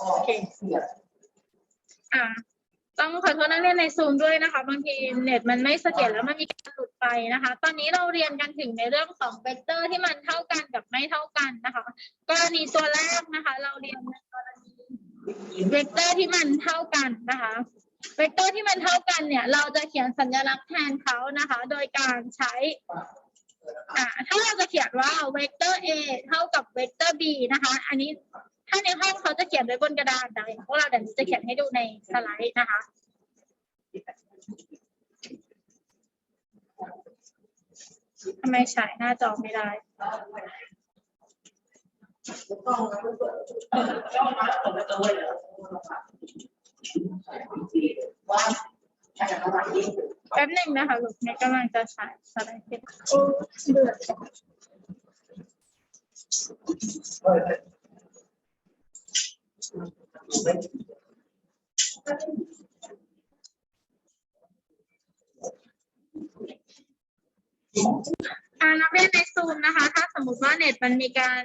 โอเคอ่าต้องขอโทษนักเรียนในซูมด้วยนะคะ บางทีเน็ตมันไม่เสถียรแล้วมันมีการหลุดไปนะคะ ตอนนี้เราเรียนกันถึงในเรื่องของเวกเตอร์ที่มันเท่ากันกับไม่เท่ากันนะคะกรณีตัวแรกนะคะ เราเรียนในกรณีเวกเตอร์ที่มันเท่ากันนะคะเวกเตอร์ที่มันเท่ากันเนี่ย เราจะเขียนสัญลักษณ์แทนเขานะคะ โดยการใช้อ่าถ้าเราจะเขียนว่าเวกเตอร์ a เท่ากับเวกเตอร์ b นะคะ อันนี้ ถ้าในห้องเขาจะเขียนไว้บนกระดานแต่พวกเราเดี๋ยวจะเขียนให้ดูในสไลด์นะคะทำไมฉายหน้าจอไม่ได้แป๊บหนึ่งนะคะลูกในกำลังจะฉายสไลด์เป็น อ่านักเรียนในซูมนะคะ ถ้าสมมติว่าเน็ตมันมีการ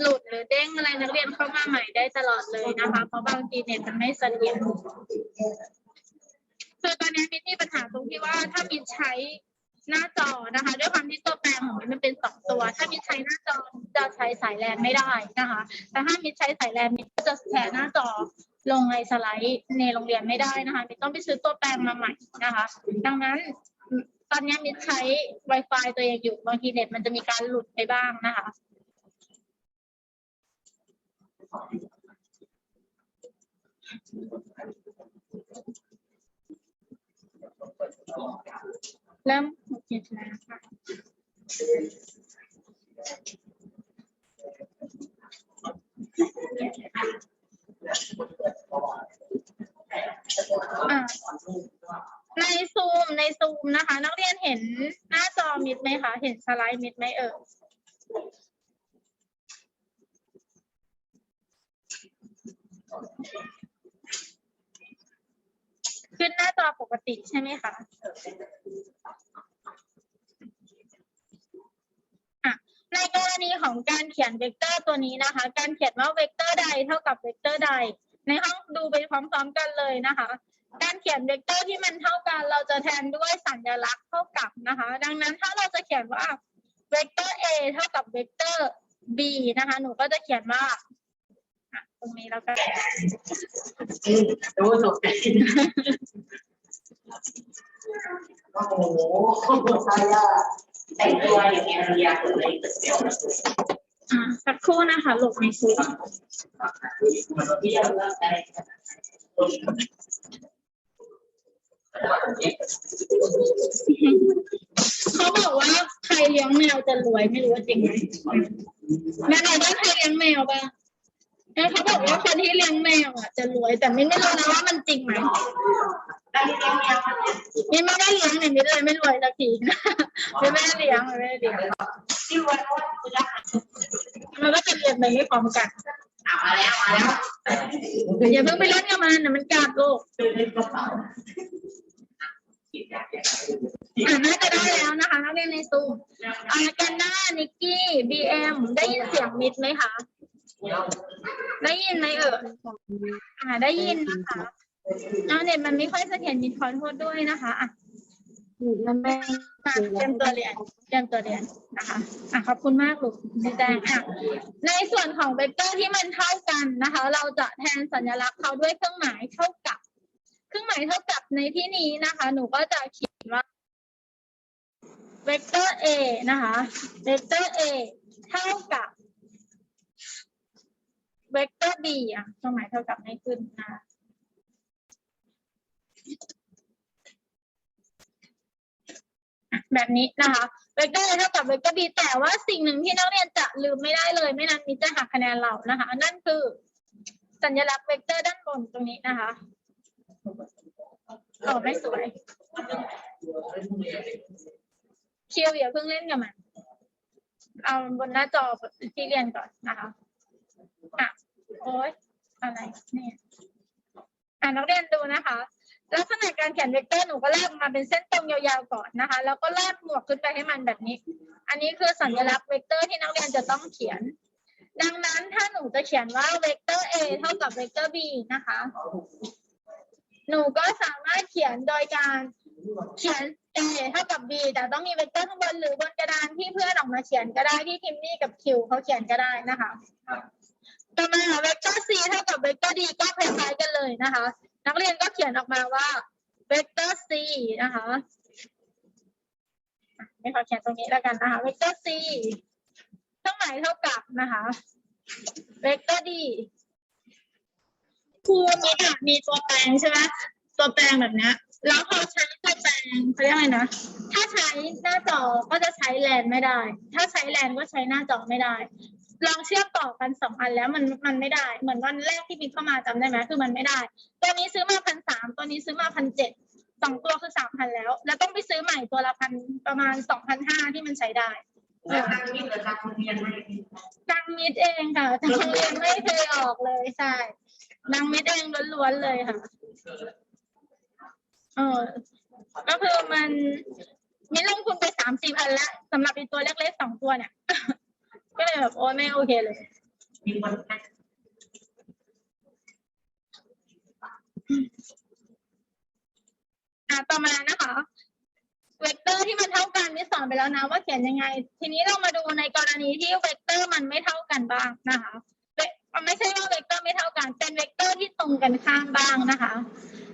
หลุดหรือเด้งอะไรนักเรียนเข้ามาใหม่ได้ตลอดเลยนะคะ เพราะบางทีเน็ตมันไม่เสถียรคือตอนนี้มินมีปัญหาตรงที่ว่าถ้ามินใช้ หน้าจอนะคะ ด้วยความที่ตัวแปรของมันเป็นสองตัว ถ้ามินใช้หน้าจอจะใช้สายแลนไม่ได้นะคะ แต่ถ้ามินใช้สายแลนมินก็จะแชร์หน้าจอลงในสไลด์ในโรงเรียนไม่ได้นะคะมินต้องไปซื้อตัวแปรมาใหม่นะคะ ดังนั้นตอนนี้มินใช้ Wi-Fi ตัวเองอยู่บางทีเน็ตมันจะมีการหลุดไปบ้างนะคะ เริ่มโอเคแล้วค่ะในซูมในซูมนะคะ นักเรียนเห็นหน้าจอมิดไหมคะ เห็นสไลด์มิดไหมเอ่ยขึ้นหน้าจอปกติใช่ไหมคะ อะ ในกรณีของการเขียนเวกเตอร์ตัวนี้นะคะ การเขียนว่าเวกเตอร์ใดเท่ากับเวกเตอร์ใด ในห้องดูไปพร้อมๆกันเลยนะคะ การเขียนเวกเตอร์ที่มันเท่ากัน เราจะแทนด้วยสัญลักษณ์เท่ากับนะคะ ดังนั้นถ้าเราจะเขียนว่าเวกเตอร์ a เท่ากับเวกเตอร์ b นะคะ หนูก็จะเขียนว่าตรงนี้แล้วกันดูจบโอ้โหใช่อะ แต่งตัวอย่างเงี้ยเรียกเลยเดี๋ยวอ่าสักครู่นะคะหลบในซูมเที่ยวแล้วแต่เขาบอกว่าใครเลี้ยงแมวจะรวยไม่รู้ว่าจริงไหมแม่ไหนบ้างใครเลี้ยงแมวบ้างแล้วเขาบอกว่าคนที่เลี้ยงแมวอะจะรวยแต่ไม่ไม่รู้นะว่ามันจริงไหม ได้เลี้ยงแมวมาเนี่ยนี่ไม่ได้เลี้ยงเนี่ยไม่เลยไม่รวยสักทีนะไม่ได้เลี้ยงไม่ได้เลี้ยงที่วันว่าคุณรักมันก็จะเรียนไปไม่พร้อมกันมาแล้วมาแล้วอย่าเพิ่งไปเล่นกับมันนะมันกัดลูกอ่าน่าจะได้แล้วนะคะนักเรียนในซูมอากันด้านิกกี้บีเอ็มได้ยินเสียงมิดไหมคะ ได้ยินไหมเอ่ยอ่าได้ยินนะคะ เอาเน็ตมันไม่ค่อยเสถียรมิดขอโทษด้วยนะคะอะมันไม่มาเตรียมตัวเรียนเตรียมตัวเรียนนะคะอะขอบคุณมากลูกดีแดงอะในส่วนของเวกเตอร์ที่มันเท่ากันนะคะ เราจะแทนสัญลักษณ์เขาด้วยเครื่องหมายเท่ากับ เครื่องหมายเท่ากับในที่นี้นะคะ หนูก็จะเขียนว่าเวกเตอร์ a นะคะ เวกเตอร์ a เท่ากับเวกเตอร์ b อะเครื่องหมายเท่ากับไม่ขึ้นนะคะ แบบนี้นะคะ เวกเตอร์ a เท่ากับเวกเตอร์ b แต่ว่าสิ่งหนึ่งที่นักเรียนจะลืมไม่ได้เลย ไม่นั้นมิจะหักคะแนนเรานะคะ นั่นคือสัญลักษณ์เวกเตอร์ด้านบนตรงนี้นะคะโอไม่สวย คิวอย่าเพิ่งเล่นกับมัน เอาบนหน้าจอที่เรียนก่อนนะคะอะโอ๊ยอะไรเนี่ยอะนักเรียนดูนะคะ ลักษณะการเขียนเวกเตอร์หนูก็ลากมาเป็นเส้นตรงยาวๆก่อนนะคะ แล้วก็ลากหมวกขึ้นไปให้มันแบบนี้ อันนี้คือสัญลักษณ์เวกเตอร์ที่นักเรียนจะต้องเขียน ดังนั้นถ้าหนูจะเขียนว่าเวกเตอร์ a เท่ากับเวกเตอร์ b นะคะ หนูก็สามารถเขียนโดยการเขียน a เท่ากับ b แต่ต้องมีเวกเตอร์ข้างบนหรือบนกระดานที่เพื่อนออกมาเขียนก็ได้ที่ทิมมี่กับคิวเขาเขียนก็ได้นะคะต่อมาเวกเตอร์ c เท่ากับเวกเตอร์ d ก็คล้ายๆกันเลยนะคะ นักเรียนก็เขียนออกมาว่าเวกเตอร์ c นะคะไม่ขอเขียนตรงนี้แล้วกันนะคะเวกเตอร์ c เครื่องหมายเท่ากับนะคะเวกเตอร์ d ครูมีแบบมีตัวแปลงใช่ไหมตัวแปลงแบบเนี้ยแล้วพอใช้ตัวแปลงเขาเรียกอะไรนะ ถ้าใช้หน้าจอก็จะใช้แลนไม่ได้ ถ้าใช้แลนก็ใช้หน้าจอไม่ได้ ลองเชื่อมต่อกันสองอันแล้วมันมันไม่ได้ เหมือนวันแรกที่มีเข้ามาจำได้ไหมคือมันไม่ได้ ตัวนี้ซื้อมาพันสามตัวนี้ซื้อมาพันเจ็ดสองตัวคือสามพันแล้ว แล้วต้องไปซื้อใหม่ตัวละพันประมาณสองพันห้าที่มันใช้ได้แล้วนั่งนี่เลยครับเรียนไม่ได้ดังมิดเองค่ะทางเรียนไม่เคยออกเลยใช่ดังมิดเองล้วนๆเลยค่ะเออก็คือมันมิดลงทุนไปสามสี่พันแล้วสำหรับอีตัวเล็กๆสองตัวเนี่ย ก็เลยแบบโอ้ยไม่โอเคเลยอะต่อมานะคะเวกเตอร์ที่มันเท่ากันนี่สอนไปแล้วนะว่าเขียนยังไง ทีนี้เรามาดูในกรณีที่เวกเตอร์มันไม่เท่ากันบ้างนะคะเวไม่ใช่ว่าเวกเตอร์ไม่เท่ากัน เป็นเวกเตอร์ที่ตรงกันข้ามบ้างนะคะ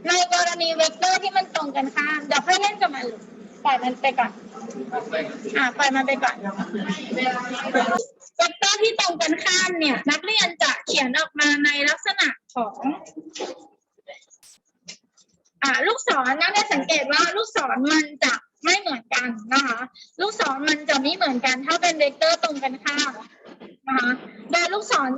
ในกรณีเวกเตอร์ที่มันตรงกันข้ามเดี๋ยวค่อยเล่นกับมัน ปล่อยมันไปก่อนอ่าปล่อยมันไปก่อนเวกเตอร์ที่ตรงกันข้ามเนี่ย นักเรียนจะเขียนออกมาในลักษณะของอ่าลูกศรนักเรียนสังเกตว่าลูกศรมันจะไม่เหมือนกันนะคะ ลูกศรมันจะไม่เหมือนกัน ถ้าเป็นเวกเตอร์ตรงกันข้ามนะคะโดยลูกศร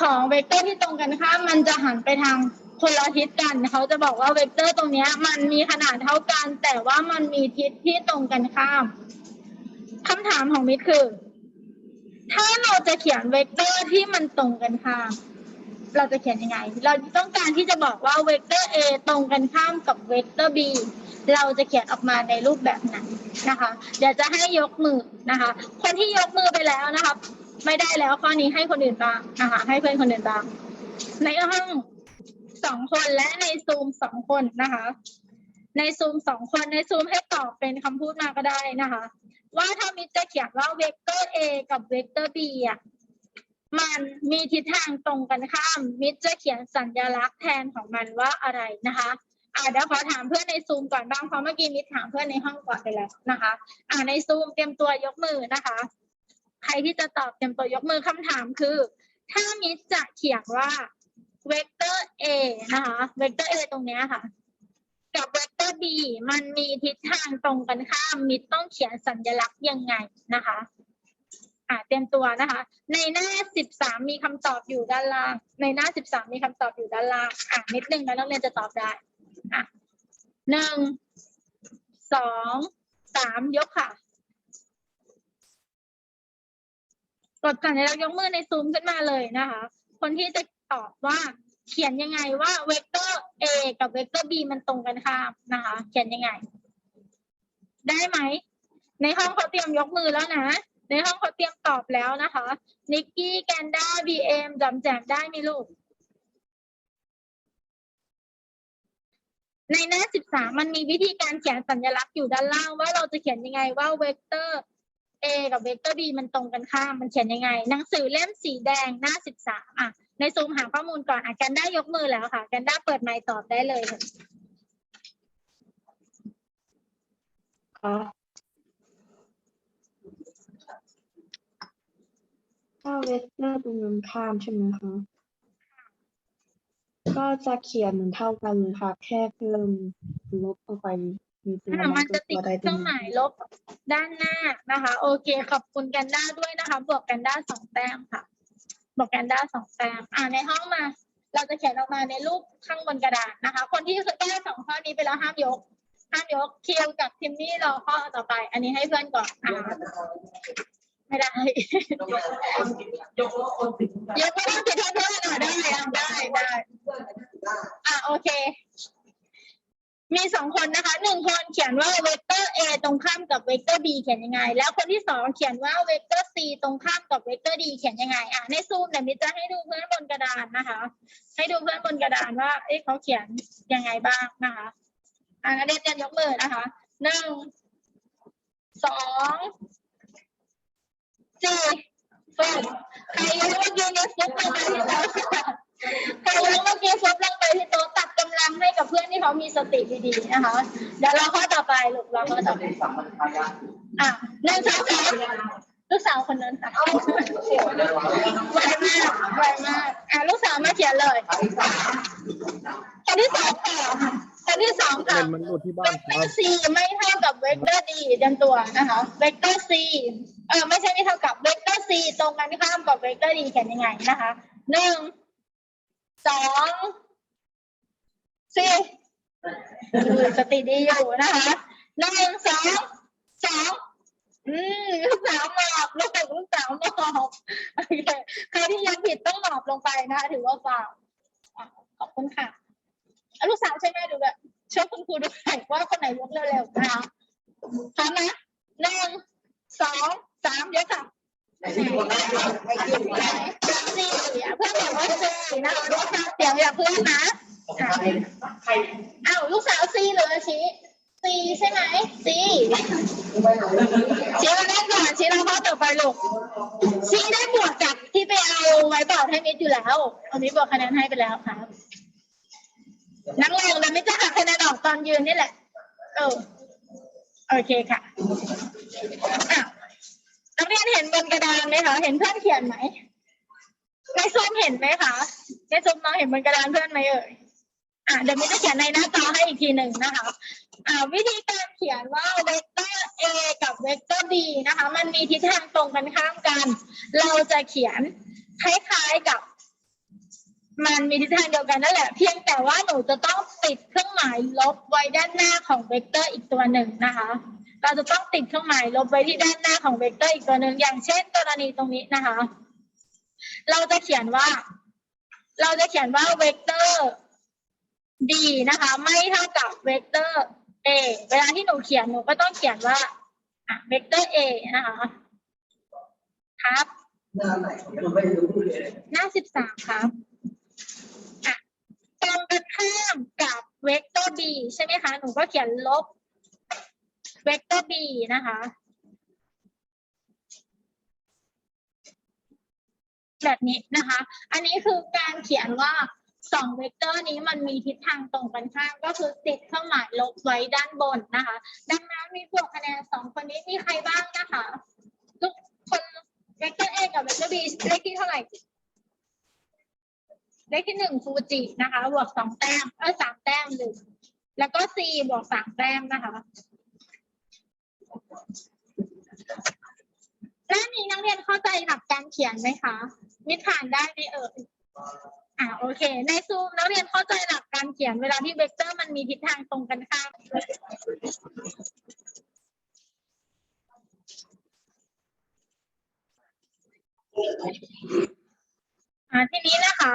ของเวกเตอร์ที่ตรงกันข้ามมันจะหันไปทาง คนละทิศกันเขาจะบอกว่าเวกเตอร์ตรงนี้มันมีขนาดเท่ากัน แต่ว่ามันมีทิศที่ตรงกันข้ามคำถามของมิตรคือ ถ้าเราจะเขียนเวกเตอร์ที่มันตรงกันข้าม เราจะเขียนยังไง เราต้องการที่จะบอกว่าเวกเตอร์ A ตรงกันข้ามกับเวกเตอร์ B เราจะเขียนออกมาในรูปแบบไหนนะคะ เดี๋ยวจะให้ยกมือนะคะ คนที่ยกมือไปแล้วนะคะ ไม่ได้แล้วข้อนี้ให้คนอื่นบ้างนะคะ ให้เพื่อนคนอื่นบ้างในห้อง สองคนและในซูมสองคนนะคะ ในซูมสองคนในซูมให้ตอบเป็นคำพูดมาก็ได้นะคะ ว่าถ้ามิตรจะเขียนว่าเวกเตอร์ A กับเวกเตอร์ B อะมันมีทิศทางตรงกันข้าม มิตรจะเขียนสัญลักษณ์แทนของมันว่าอะไรนะคะอ่าเดี๋ยวขอถามเพื่อนในซูมก่อนบ้างเพราะเมื่อกี้มิถามเพื่อนในห้องก่อนไปแล้วนะคะ อ่าในซูมเตรียมตัวยกมือนะคะ ใครที่จะตอบเตรียมตัวยกมือคำถามคือ ถ้ามิตรจะเขียนว่า เวกเตอร์ A นะคะ เวกเตอร์ A ตรงเนี้ยค่ะ กับเวกเตอร์ B มันมีทิศทางตรงกันข้ามมิตรต้องเขียนสัญลักษณ์ยังไงนะคะ อ่าเตรียมตัวนะคะ ในหน้าสิบสามมีคำตอบอยู่ด้านล่าง ในหน้าสิบสามมีคำตอบอยู่ด้านล่าง อ่านิดนึงนะนักเรียนจะตอบได้ อะหนึ่ง สอง สามยกค่ะกดสัญลักษณ์ยกมือในซูมขึ้นมาเลยนะคะ คนที่จะ ตอบว่า เขียนยังไงว่าเวกเตอร์ A กับเวกเตอร์ B มันตรงกันข้ามนะคะ เขียนยังไง ได้ไหม ในห้องเขาเตรียมยกมือแล้วนะ ในห้องเขาเตรียมตอบแล้วนะคะนิกกี้แกนด้าบีเอ็มจำแจมได้ไหมลูกในหน้าสิบสามมันมีวิธีการเขียนสัญลักษณ์อยู่ด้านล่างว่าเราจะเขียนยังไงว่าเวกเตอร์ A กับเวกเตอร์ B มันตรงกันข้าม มันเขียนยังไง หนังสือเล่มสีแดงหน้าสิบสามอะ ในซูมหาข้อมูลก่อนอะแกนด้ายกมือแล้วค่ะแกนด้าเปิดไมค์ตอบได้เลยค่ะคะถ้าเวกเตอร์ตรงนั้นข้ามใช่ไหมคะ ก็จะเขียนเหมือนเท่ากันเลยค่ะ แค่เพิ่มลบออกไปมีตัวอะลมับนจะติตัดวใดเคตัรื่วองหหนึ่มางยลบด้านหน้านะคะ โอเค ขอบคุณแกนด้าด้วยนะคะ บวกแกนด้าสองแต้มค่ะ บอกแกนด้าสองแต้มอ่าในห้องมา เราจะเขียนออกมาในรูปข้างบนกระดาษนะคะ คนที่ได้สองข้อนี้ไปแล้วห้ามยก ห้ามยกเคียวกับทิมมี่รอข้อต่อไป อันนี้ให้เพื่อนก่อนอ่าไม่ได้ยกว่าคนติดยกไม่ต้องเขียนเพื่อนอะได้ได้ได้อะโอเค มีสองคนนะคะหนึ่งคนเขียนว่าเวกเตอร์ a ตรงข้ามกับเวกเตอร์ b เขียนยังไง แล้วคนที่สองเขียนว่าเวกเตอร์ c ตรงข้ามกับเวกเตอร์ d เขียนยังไงอะในซูมเดี๋ยวมิจะให้ดูเพื่อนบนกระดานนะคะ ให้ดูเพื่อนบนกระดานว่าเอ๊ะเขาเขียนยังไงบ้างนะคะอ่านักเรียนเรียมยกมือนะคะหนึ่งสองสี่ฟุบใครยกเมื่อกี้เนี่ยฟุบลงไปที่โต๊ะใครยกเมื่อกี้ฟุบลงไปที่โต๊ะตัด กำลังให้กับเพื่อนที่เขามีสติดีๆนะคะเดี๋ยวเราข้อต่อไปลูกเราข้อต่อไปอะหนึ่งสองสามลูกสาวคนนั้นค่ะไวมากไวมากอะลูกสาวมาเขียนเลยคนที่สองค่ะคนที่สองค่ะมันหลุดที่เวบ้านกคเตอรับร์ c ไม่เท่ากับเวกเตอร์ d เตรียมตัวนะคะเวกเตอร์ c เออไม่ใช่ไม่เท่ากับเวกเตอร์ c ตรงกันข้ามกับเวกเตอร์ d เขียนยังไงนะคะหนึ่งสอง สี่คือสติดีอยู่นะคะหนึ่งสองสองอืมลูกสาวหมอบลูกสาวลูกสาวหมอบโอเคใครที่ยังผิดต้องหมอบลงไปนะคะถือว่าฟาวอะขอบคุณค่ะอะลูกสาวใช่ไหมดูแบบช่วยคุณครูดูหน่อยว่าคนไหนยกเร็วๆนะคะพร้อมนะหนึ่งสองสามเดี๋ยวค่ะสี่อะเพื่อนบอกว่าสี่นะคะลูกสาวเสียงอย่าเพื่อนนะ อะอ้าวลูกสาวซีหรือชี้ซีใช่ไหมซีชี้มาเล่นก่อนชี้เราข้อต่อไปลูกซีได้บวกจากที่ไปเอาไว้บอร์ดให้มิดอยู่แล้วเอามิดบวกคะแนนให้ไปแล้วครับนั่งลงแล้วไม่จะหักคะแนนออกตอนยืนนี่แหละเออโอเคค่ะอะนักเรียนเห็นบนกระดานไหมคะเห็นเพื่อนเขียนไหมในซูมเห็นไหมคะในซูมมองเห็นบนกระดานเพื่อนไหมเอ่ย อะเดี๋ยวมิจะเขียนในหน้าจอให้อีกทีหนึ่งนะคะอ่าวิธีการเขียนว่าเวกเตอร์ a กับเวกเตอร์ b นะคะ มันมีทิศทางตรงกันข้ามกัน เราจะเขียนคล้ายๆกับ มันมีทิศทางเดียวกันนั่นแหละ เพียงแต่ว่าหนูจะต้องติดเครื่องหมายลบไว้ด้านหน้าของเวกเตอร์อีกตัวหนึ่งนะคะ เราจะต้องติดเครื่องหมายลบไว้ที่ด้านหน้าของเวกเตอร์อีกตัวหนึ่งอย่างเช่นกรณีตรงนี้นะคะ เราจะเขียนว่า เราจะเขียนว่าเวกเตอร์ d นะคะ ไม่เท่ากับเวกเตอร์ a เวลาที่หนูเขียนหนูก็ต้องเขียนว่าเวกเตอร์ a นะคะครับหน้าสิบสามครับตรงกันข้ามกับเวกเตอร์ b ใช่ไหมคะ หนูก็เขียนลบเวกเตอร์ b นะคะแบบนี้นะคะ อันนี้คือการเขียนว่า สองเวกเตอร์นี้มันมีทิศทางตรงกันข้ามก็คือติดเครื่องหมายลบไว้ด้านบนนะคะ ดังนั้นมีบวกคะแนนสองคนนี้มีใครบ้างนะคะทุกคนเวกเตอร์ a กับเวกเตอร์ b เลขที่เท่าไหร่เลขที่หนึ่งฟูจินะคะบวกสองแต้มเออสามแต้มหนึ่งแล้วก็ c บวกสามแต้มนะคะด้านี้นักเรียนเข้าใจหลักการเขียนไหมคะมิตรฐานได้ไหมเอ่ย อ่าโอเค ในซูมนักเรียนเข้าใจหลักการเขียนเวลาที่เวกเตอร์มันมีทิศทางตรงกันข้ามอ่าทีนี้นะคะ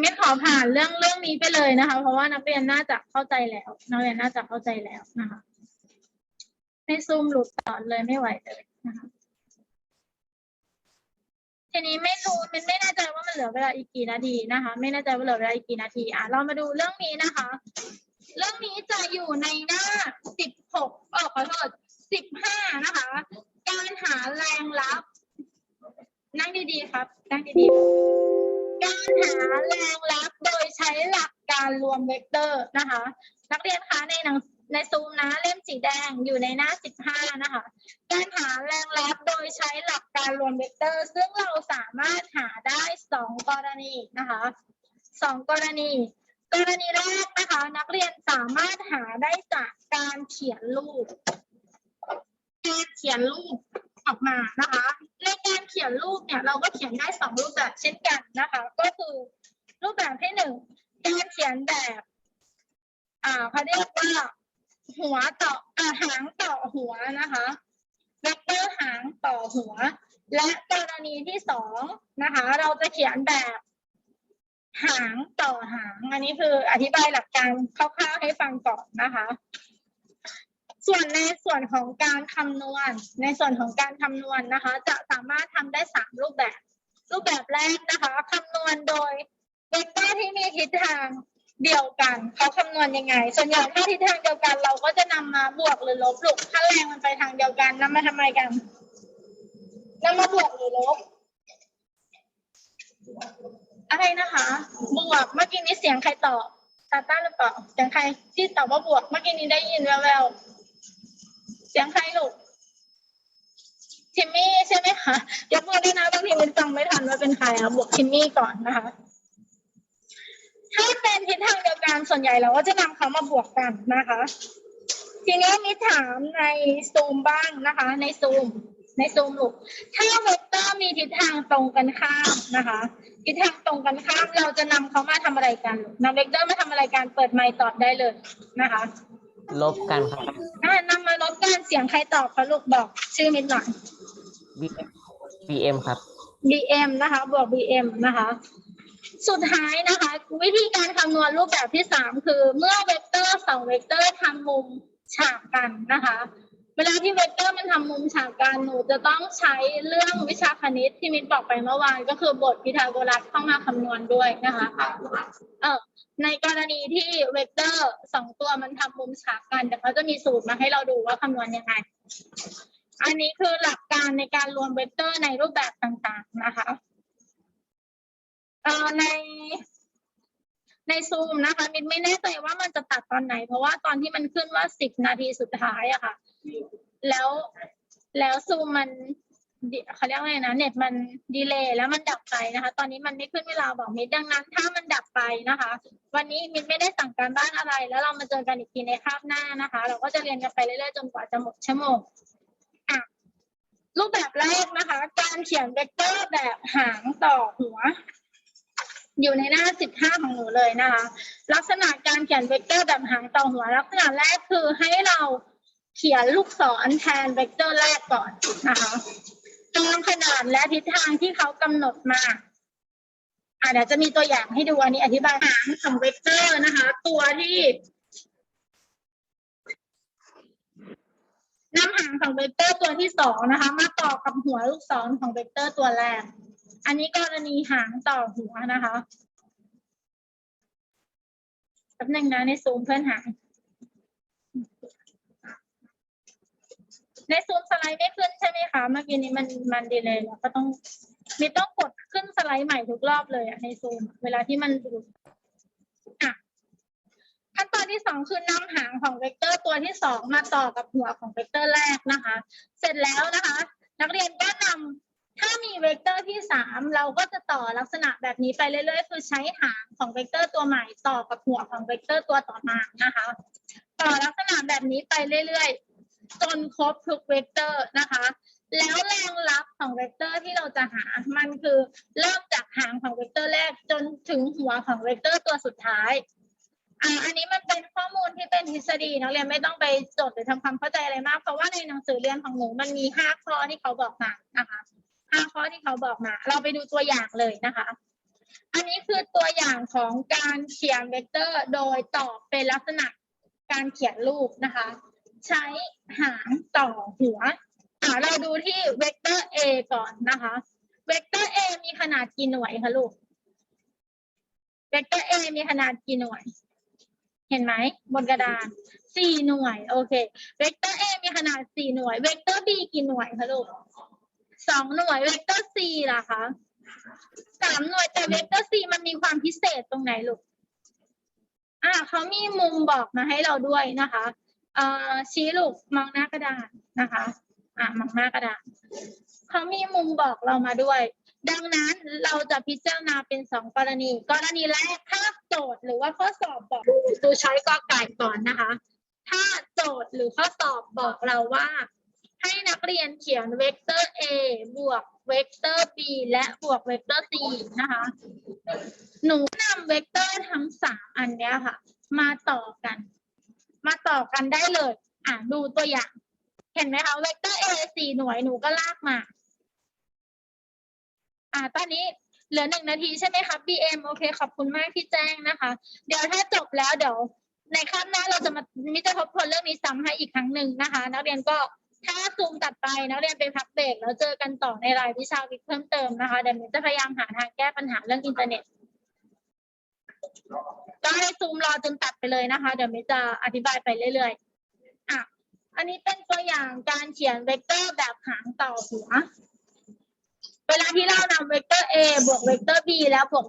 ไม่ขอผ่านเรื่องเรื่องนี้ไปเลยนะคะ เพราะว่านักเรียนน่าจะเข้าใจแล้ว นักเรียนน่าจะเข้าใจแล้วนะคะ ในซูมหลุดต่อเลยไม่ไหวเลยนะคะ ทีนี้ไม่รู้มันไม่แน่ใจว่ามันเหลือเวลาอีกกี่นาทีนะคะ ไม่แน่ใจว่าเหลือเวลาอีกกี่นาทีอะเรามาดูเรื่องนี้นะคะ เรื่องนี้จะอยู่ในหน้าสิบหกเออขอโทษสิบห้านะคะ การหาแรงลับ นั่งดีๆครับ นั่งดีๆ การหาแรงลับโดยใช้หลักการรวมเวกเตอร์นะคะ นักเรียนคะในหนัง ในซูมนะเล่มสีแดงอยู่ในหน้า 15 นะคะ การหาแรงลับโดยใช้หลักการรวมเวกเตอร์ ซึ่งเราสามารถหาได้สองกรณีนะคะสองกรณี กรณีแรกนะคะ นักเรียนสามารถหาได้จากการเขียนรูปการเขียนรูปออกมานะคะในการเขียนรูปเนี่ยเราก็เขียนได้สองรูปแบบเช่นกันนะคะ ก็คือรูปแบบที่หนึ่งการเขียนแบบ อ่าเขาเรียกว่า หัวต่ออาหางต่อหัวนะคะเวกเตอร์หางต่อหัว และกรณีที่สองนะคะ เราจะเขียนแบบหางต่อหาง อันนี้คืออธิบายหลักการคร่าวๆให้ฟังก่อนนะคะ ส่วนในส่วนของการคำนวณ ในส่วนของการคำนวณนะคะ จะสามารถทำได้สามรูปแบบ รูปแบบแรกนะคะคำนวณโดยเวกเตอร์ที่มีทิศทาง เดียวกันเขาคำนวณยังไง ส่วนใหญ่ถ้าทิศทางเดียวกัน เราก็จะนำมาบวกหรือลบลูกถ้าแรงมันไปทางเดียวกันนำมาทำไมกันนำมาบวกหรือลบอะไรนะคะ บวกเมื่อกี้นี้เสียงใครตอบตาต้าหรือเปล่าเสียงใครที่ตอบว่าบวกเมื่อกี้นี้ได้ยินแววๆเสียงใครลูกทิมมี่ใช่ไหมคะยกมือด้วยนะบางทีมันฟังไม่ทันว่าเป็นใครอะบวกทิมมี่ก่อนนะคะ ถ้าเป็นทิศทางเดียวกันส่วนใหญ่เราก็จะนำเขามาบวกกันนะคะ ทีนี้มีถามในซูมบ้างนะคะ ในซูมในซูมลูกถ้าเวกเตอร์มีทิศทางตรงกันข้ามนะคะ ทิศทางตรงกันข้ามเราจะนำเขามาทำอะไรกันนำเวกเตอร์มาทำอะไรกันเปิดไมค์ตอบได้เลยนะคะลบกันครับอ่านำมาลดการเสียงใครตอบคะลูกบอกชื่อนิดหน่อย BM ครับ BM นะคะ บวก BM นะคะ สุดท้ายนะคะ วิธีการคำนวณรูปแบบที่สามคือเมื่อเวกเตอร์สองเวกเตอร์ทำมุมฉากกันนะคะ เวลาที่เวกเตอร์มันทำมุมฉากกันหนูจะต้องใช้เรื่องวิชาคณิตที่มินบอกไปเมื่อวานก็คือบทพีทาโกรัสเข้ามาคำนวณด้วยนะคะเออในกรณีที่เวกเตอร์สองตัวมันทำมุมฉากกันเดี๋ยวเขาจะมีสูตรมาให้เราดูว่าคำนวณยังไง อันนี้คือหลักการในการรวมเวกเตอร์ในรูปแบบต่างๆนะคะ ในในซูมนะคะมินไม่แน่ใจว่ามันจะตัดตอนไหน เพราะว่าตอนที่มันขึ้นว่าสิบนาทีสุดท้ายอะค่ะ แล้วแล้วซูมมันเขาเรียกว่าไงนะเน็ตมันดีเลย์แล้วมันดับไปนะคะ ตอนนี้มันไม่ขึ้นเวลาบอกมิดดังนั้น ถ้ามันดับไปนะคะ วันนี้มินไม่ได้สั่งการบ้านอะไร แล้วเรามาเจอกันอีกทีในคาบหน้านะคะ เราก็จะเรียนกันไปเรื่อยๆจนกว่าจะหมดชั่วโมงอะรูปแบบแรกนะคะ การเขียนเวกเตอร์แบบหางต่อหัว อยู่ในหน้า 15 ของหนูเลยนะคะ ลักษณะการเขียนเวกเตอร์แบบหางต่อหัว ลักษณะแรกคือให้เราเขียนลูกศรแทนเวกเตอร์แรกก่อนนะคะตามขนาดและทิศทางที่เขากำหนดมาอะเดี๋ยวจะมีตัวอย่างให้ดูอันนี้อธิบายหางของเวกเตอร์นะคะ ตัวที่นำหางของเวกเตอร์ตัวที่สองนะคะ มาต่อกับหัวลูกศรของเวกเตอร์ตัวแรก อันนี้กรณีหางต่อหัวนะคะแป๊บหนึงนะในซูมเพื่อนหางในซูมสไลด์ไม่ขึ้นใช่ไหมคะเมื่อกี้นี้มันมันดีเลยแล้วก็ต้องมีต้องกดขึ้นสไลด์ใหม่ทุกรอบเลยอะในซูมเวลาที่มันดูอะขั้นตอนที่สองคือนำหางของเวกเตอร์ตัวที่สองมาต่อกับหัวของเวกเตอร์แรกนะคะ เสร็จแล้วนะคะ นักเรียนก็นำ ถ้ามีเวกเตอร์ที่สามเราก็จะต่อลักษณะแบบนี้ไปเรื่อยๆ คือใช้หางของเวกเตอร์ตัวใหม่ต่อกับหัวของเวกเตอร์ตัวต่อมานะคะ ต่อลักษณะแบบนี้ไปเรื่อยๆ จนครบทุกเวกเตอร์นะคะ แล้วแรงรับของเวกเตอร์ที่เราจะหา มันคือเริ่มจากหางของเวกเตอร์แรกจนถึงหัวของเวกเตอร์ตัวสุดท้ายอ่าอันนี้มันเป็นข้อมูลที่เป็นทฤษฎีนักเรียนไม่ต้องไปจดหรือทำความเข้าใจอะไรมาก เพราะว่าในหนังสือเรียนของหนูมันมีห้าข้อที่เขาบอกมานะคะ ห้าข้อที่เขาบอกมา เราไปดูตัวอย่างเลยนะคะ อันนี้คือตัวอย่างของการเขียนเวกเตอร์โดยตอบเป็นลักษณะการเขียนรูปนะคะ ใช้หางต่อหัวอ่าเราดูที่เวกเตอร์ A ก่อนนะคะเวกเตอร์ A มีขนาดกี่หน่วยคะลูกเวกเตอร์ A มีขนาดกี่หน่วย เห็นไหมบนกระดานสี่หน่วย โอเค เวกเตอร์ A มีขนาดสี่หน่วย เวกเตอร์ B กี่หน่วยคะลูก สองหน่วยเวกเตอร์ C ล่ะคะสามหน่วยแต่เวกเตอร์ C มันมีความพิเศษตรงไหนลูกอ่าเขามีมุมบอกมาให้เราด้วยนะคะเอ่อชี้ลูกมองหน้ากระดานนะคะ อ่ามองหน้ากระดานเขามีมุมบอกเรามาด้วย ดังนั้นเราจะพิจารณาเป็นสองกรณี กรณีแรกถ้าโจทย์หรือว่าข้อสอบบอกดูช้อยกอไก่ก่อนนะคะ ถ้าโจทย์หรือข้อสอบบอกเราว่า ให้นักเรียนเขียนเวกเตอร์ A บวกเวกเตอร์ B และบวกเวกเตอร์ C นะคะ หนูนำเวกเตอร์ทั้งสามอันเนี้ยค่ะ มาต่อกัน มาต่อกันได้เลย อะดูตัวอย่าง เห็นไหมคะเวกเตอร์ A สี่หน่วยหนูก็ลากมา อ่าตอนนี้เหลือหนึ่งนาทีใช่ไหมคะ BM โอเค ขอบคุณมากที่แจ้งนะคะ เดี๋ยวถ้าจบแล้วเดี๋ยวในครั้งหน้าเราจะมามิจะทบทวนเรื่องนี้ซ้ำให้อีกครั้งหนึ่งนะคะ นักเรียนก็ ถ้าซูมตัดไปนักเรียนไปพักเบรกแล้วเจอกันต่อในรายวิชาวิทย์เพิ่มเติมนะคะเดี๋ยวมิจะพยายามหาทางแก้ปัญหาเรื่องอินเทอร์เน็ตก็ให้ซูมรอจนตัดไปเลยนะคะ เดี๋ยวมิจะอธิบายไปเรื่อยๆอะอันนี้เป็นตัวอย่างการเขียนเวกเตอร์แบบหางต่อหัว เวลาที่เรานำเวกเตอร์ a บวกเวกเตอร์ b แล้วบวก